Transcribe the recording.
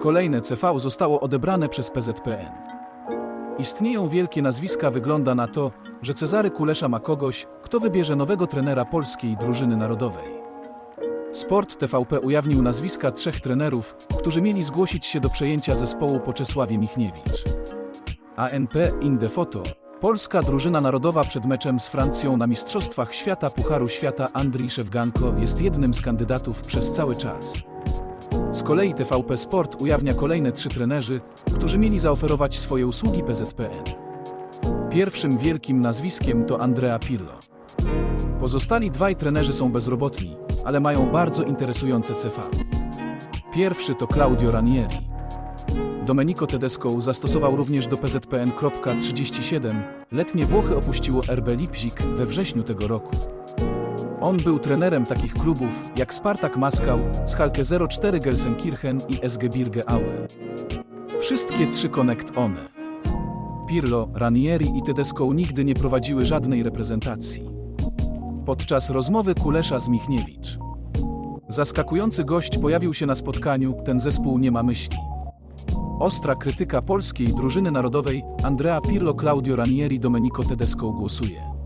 Kolejne CV zostało odebrane przez PZPN. Istnieją wielkie nazwiska, wygląda na to, że Cezary Kulesza ma kogoś, kto wybierze nowego trenera polskiej drużyny narodowej. Sport TVP ujawnił nazwiska trzech trenerów, którzy mieli zgłosić się do przejęcia zespołu po Czesławie Michniewicz. ANP Indefoto. Polska drużyna narodowa przed meczem z Francją na Mistrzostwach Świata Pucharu Świata Andrii Szewganko jest jednym z kandydatów przez cały czas. Z kolei TVP Sport ujawnia kolejne trzy trenerzy, którzy mieli zaoferować swoje usługi PZPN. Pierwszym wielkim nazwiskiem to Andrea Pirlo. Pozostali dwaj trenerzy są bezrobotni, ale mają bardzo interesujące CV. Pierwszy to Claudio Ranieri. Domenico Tedesco zastosował również do PZPN.37. Letnie Włochy opuściło RB Lipzik we wrześniu tego roku. On był trenerem takich klubów jak Spartak Moskau, Schalke 04 Gelsenkirchen i SG Birge Aue. Wszystkie trzy Connect One. Pirlo, Ranieri i Tedesco nigdy nie prowadziły żadnej reprezentacji. Podczas rozmowy Kulesza z Michniewicz. Zaskakujący gość pojawił się na spotkaniu, ten zespół nie ma myśli. Ostra krytyka polskiej drużyny narodowej Andrea Pirlo, Claudio Ranieri, Domenico Tedesco głosuje.